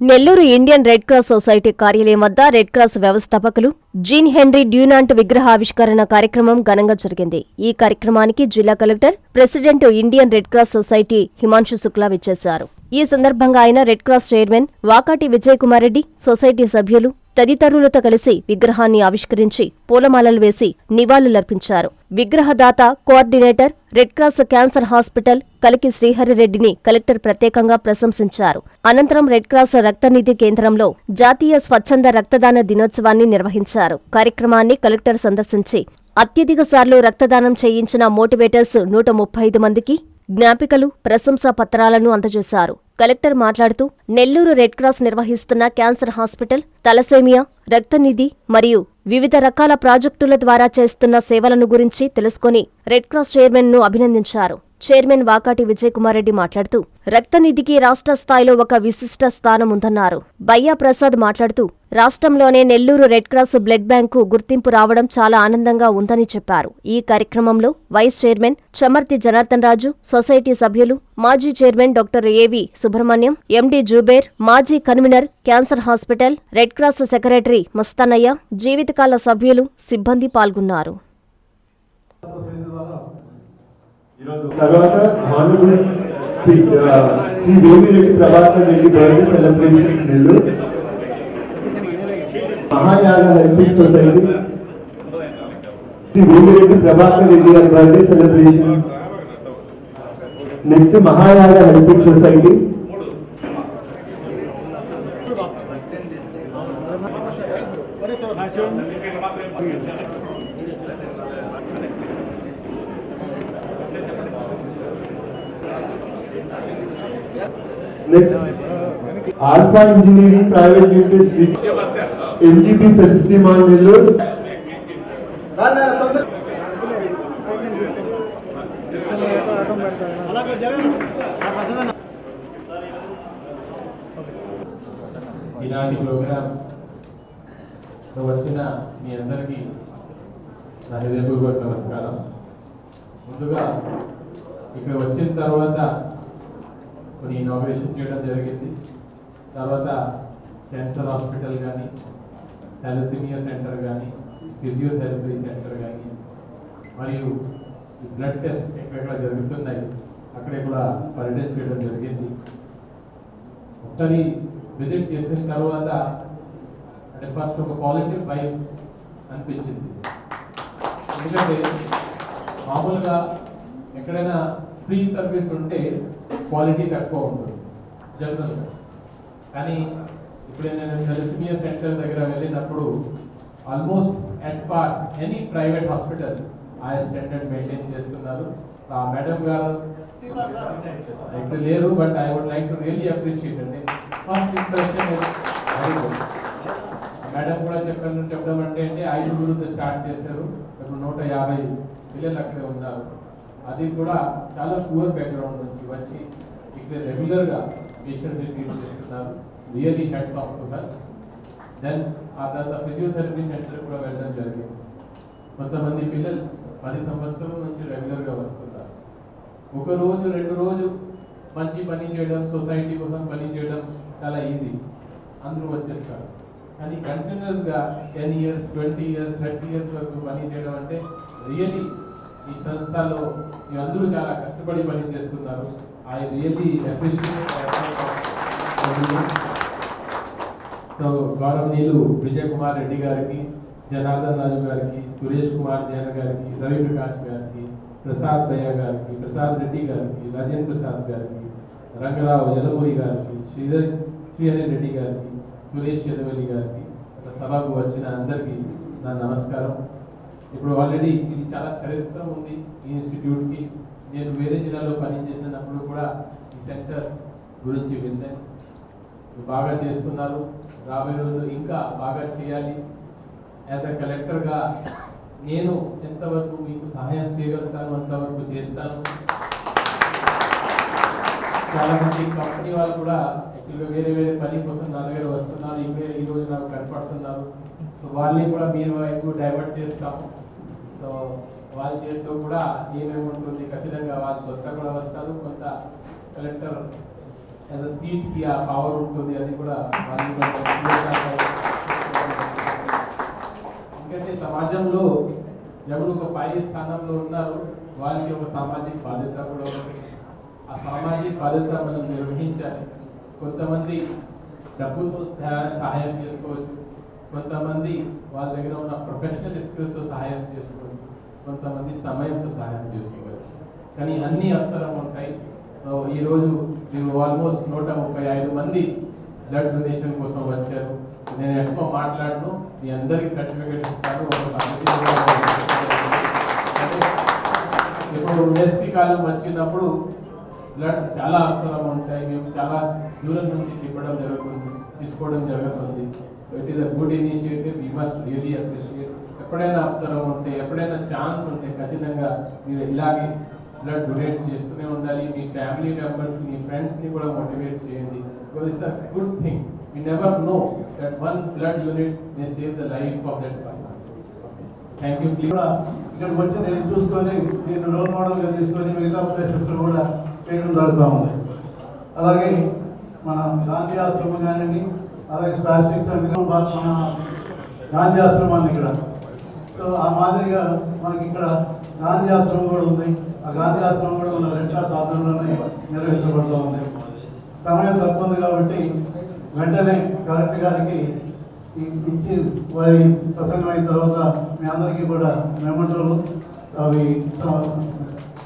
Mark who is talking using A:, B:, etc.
A: Nellore Indian red cross society కార్యాలయం వద్ద red cross వ్యవస్థాపకులు జీన్ హెన్రీ డ్యూనాంట్ విగ్రహావిష్కరణ కార్యక్రమం ఘనంగా జరిగింది. ఈ కార్యక్రమానికి జిల్లా collector president Indian red cross society Himanshu Shukla విచ్చేశారు. ఈ సందర్భంగా ఆయన red cross chairman Vakati Vijay Kumar Reddy society సభ్యులు తదితరులతో కలిసి విగ్రహాన్ని ఆవిష్కరించి పూలమాలలు వేసి నివాళులర్పించారు. విగ్రహదాత coordinator red cross cancer hospital Kaliki శ్రీహరిరెడ్డిని collector ప్రత్యేకంగా ప్రశంసించారు. అనంతరం రెడ్ క్రాస్ రక్తనిధి కేంద్రంలో జాతీయ స్వచ్ఛంద రక్తదాన దినోత్సవాన్ని నిర్వహించారు. కార్యక్రమాన్ని కలెక్టర్ సందర్శించి అత్యధిక సార్లు రక్తదానం చేయించిన మోటివేటర్స్ నూట ముప్పై ఐదు మందికి జ్ఞాపికలు ప్రశంసా పత్రాలను అందజేశారు. కలెక్టర్ మాట్లాడుతూ నెల్లూరు రెడ్ క్రాస్ నిర్వహిస్తున్న క్యాన్సర్ హాస్పిటల్ తలసేమియా రక్తనిధి మరియు వివిధ రకాల ప్రాజెక్టుల ద్వారా చేస్తున్న సేవలను గురించి తెలుసుకొని రెడ్ క్రాస్ చైర్మన్ను అభినందించారు. చైర్మన్ వాకాటి విజయకుమార్ రెడ్డి మాట్లాడుతూ రక్తనిధికి రాష్ట్ర స్థాయిలో ఒక విశిష్ట స్థానం ఉందన్నారు. బయ్యా ప్రసాద్ మాట్లాడుతూ రాష్ట్రంలోనే Nellore red cross blood bank గుర్తింపు రావడం చాలా ఆనందంగా ఉందని చెప్పారు. ఈ కార్యక్రమంలో vice chairman Chamarthi Janardhan Raju society సభ్యులు మాజీ chairman doctor A V Subrahmanyam M D Zubair మాజీ convenor cancer hospital red cross secretary Mastanaiah జీవితకాల సభ్యులు సిబ్బంది పాల్గొన్నారు.
B: తర్వాత హానరబుల్ శ్రీ ఆ, Shri Vemireddy Prabhakar Reddy birthday celebration Nellore. Mahayaga helping society Shri Vemireddy Prabhakar Reddy గారి birthday celebration next Mahayaga helping society next alpha engineering private limited NGP ఫెలిసిటీమాన్ Nellore
C: ఈనాటి programme వచ్చిన మీ అందరికీ నా హృదయపూర్వక నమస్కారం. ముందుగా ఇక్కడ వచ్చిన తర్వాత కొన్ని ఇనాగ్రేషన్ చేయడం జరిగింది. తర్వాత క్యాన్సర్ హాస్పిటల్ కానీ థాలసీమియా సెంటర్ కానీ ఫిజియోథెరపీ సెంటర్ కానీ మరియు ఈ బ్లడ్ టెస్ట్ ఎక్కడెక్కడ జరుగుతున్నాయి అక్కడే కూడా పర్యటించడం జరిగింది. ఒకసారి విజిట్ చేసిన తర్వాత అంటే ఫస్ట్ ఒక పాజిటివ్ వైబ్ అనిపించింది. ఎందుకంటే మామూలుగా ఎక్కడైనా ఫ్రీ సర్వీస్ ఉంటే క్వాలిటీ తక్కువ ఉంటుంది. జనరల్గా కానీ ఇప్పుడు నేను సెలసిమియా సెంటర్ దగ్గర వెళ్ళినప్పుడు almost at par any private hospital ఆ స్టాండర్డ్ మెయింటైన్ చేస్తున్నారు. ఆ మేడం గారు ఇప్పుడు లేరు but I would like to really appreciate అండి. ఫస్ట్ ఇంప్రెషన్ మేడం కూడా చెప్పడం చెప్పడం అంటే అండి ఐదుగురు స్టార్ట్ చేశారు. ఇప్పుడు నూట యాభై పిల్లలు అక్కడే ఉన్నారు. అది కూడా చాలా పూర్ బ్యాక్గ్రౌండ్ నుంచి వచ్చి ఇక్కడ రెగ్యులర్గా పేషెంట్స్ ట్రీట్ చేస్తున్నారు. Really hats off to her then ఆ తర్వాత ఫిజియోథెరపీ సెంటర్ కూడా వెళ్ళడం జరిగింది. కొంతమంది పిల్లలు పది సంవత్సరం నుంచి రెగ్యులర్గా వస్తున్నారు. ఒక రోజు రెండు రోజు మంచి పని చేయడం సొసైటీ కోసం పని చేయడం చాలా ఈజీ అందరూ వచ్చేస్తారు. కానీ కంటిన్యూస్గా ten years twenty years thirty years వరకు పని చేయడం అంటే రియలీ ఈ సంస్థలో మీ అందరూ చాలా కష్టపడి పని చేస్తున్నారు ఐ రియల్లీ అప్రిషియేట్ సో గౌరవనీయులు విజయ్ కుమార్ రెడ్డి గారికి జనార్దన్ రాజు గారికి సురేష్ కుమార్ జైన్ గారికి రవి ప్రకాష్ గారికి ప్రసాద్ భయ్య గారికి ప్రసాద్ రెడ్డి గారికి రాజేంద్ర ప్రసాద్ గారికి రంగరావు యలమూరి గారికి శ్రీధర్ శ్రీహరి రెడ్డి గారికి సురేష్ యదవల్లి గారికి సభకు వచ్చిన అందరికీ నా నమస్కారం. ఇప్పుడు ఆల్రెడీ ఇది చాలా చరిత్ర ఉంది ఈ ఇన్స్టిట్యూట్కి నేను వేరే జిల్లాలో పనిచేసినప్పుడు కూడా ఈ సెంటర్ గురించి విన్నాను బాగా చేస్తున్నారు. రాబోయే రోజులు ఇంకా బాగా చేయాలి. యాజ్ అ కలెక్టర్గా నేను ఎంతవరకు మీకు సహాయం చేయగలుగుతాను అంతవరకు చేస్తాను. చాలా మంది కంపెనీ వాళ్ళు కూడా యాక్చువల్గా వేరే వేరే పని కోసం నా దగ్గర వస్తున్నారు. ఈ వేరే ఈరోజు నాకు కనపడుతున్నారు. సో వాళ్ళని కూడా మీరు వైపు డైవర్ట్ చేస్తాము సో వాళ్ళు చేతితో కూడా ఏమేమి ఉంటుంది? ఖచ్చితంగా వాళ్ళు సొంత కూడా వస్తారు. కొంత కలెక్టర్ యాజ్ అ సీట్కి ఆ పవర్ ఉంటుంది అది కూడా వాళ్ళు ఎందుకంటే సమాజంలో ఎవరు ఒక పై స్థానంలో ఉన్నారు. వాళ్ళకి ఒక సామాజిక బాధ్యత కూడా ఉంది. ఆ సామాజిక బాధ్యత మనం నిర్వహించాలి. కొంతమంది డబ్బుతో సహాయం చేసుకోవచ్చు. కొంతమంది వాళ్ళ దగ్గర ఉన్న ప్రొఫెషనల్ స్కిల్స్తో సహాయం చేసుకోవచ్చు. కొంతమంది సమయంతో సహాయం చేసుకోవచ్చు. కానీ అన్ని అవసరం ఉంటాయి. ఈరోజు మీరు ఆల్మోస్ట్ నూట ముప్పై ఐదు మంది బ్లడ్ డొనేషన్ కోసం వచ్చారు. నేను ఎక్కువ మాట్లాడను. మీ అందరికీ సర్టిఫికేట్ ఇస్తాను. ఇప్పుడు వేసవి కాలం వచ్చినప్పుడు బ్లడ్ చాలా అవసరం ఉంటాయి. మేము చాలా దూరం నుంచి తిప్పడం జరుగుతుంది. తీసుకోవడం జరుగుతుంది. It is a good initiative we must really appreciate ఎప్పుడైనా అవసరం ఉంటే ఎప్పుడైనా ఛాన్స్ ఉంటే ఖచ్చితంగా మీరు ఇలాగే బ్లడ్ డొనేట్ చేస్తూనే ఉండాలి. మీ ఫ్యామిలీ మెంబర్స్ మీ ఫ్రెండ్స్ని కూడా మోటివేట్ చేయండి. Because it's a good thing you never know that one blood unit may save the life of that person thank you please
D: కూడా ఇక్కడికి వచ్చి నేను చూసుకొని నేను రోల్ మోడల్గా తీసుకొని మిగతా ప్లేసెస్ కూడా చేయడం జరుగుతూ ఉంది. అలాగే మన గాంధీ ఆశ్రమం కానివ్వండి అలాగే స్పాస్టిక్స్ అంటే మన గాంధీ ఆశ్రమాన్ని ఇక్కడ. సో ఆ మాదిరిగా మనకి ఇక్కడ గాంధీ ఆశ్రమం కూడా ఉంది. ఆ గాంధీ ఆశ్రమం కూడా మన రెండు సాధనలోనే నిర్వహించబడుతూ ఉంది. సమయం తక్కువ ఉంది కాబట్టి వెంటనే కలెక్టర్ గారికి ఈ- ఇచ్చి వారి ప్రసంగం అయిన తర్వాత మీ అందరికీ కూడా మెమంటోలు అవి రికగ్నైజ్ చేయబడతాయి థ్యాంక్ యూ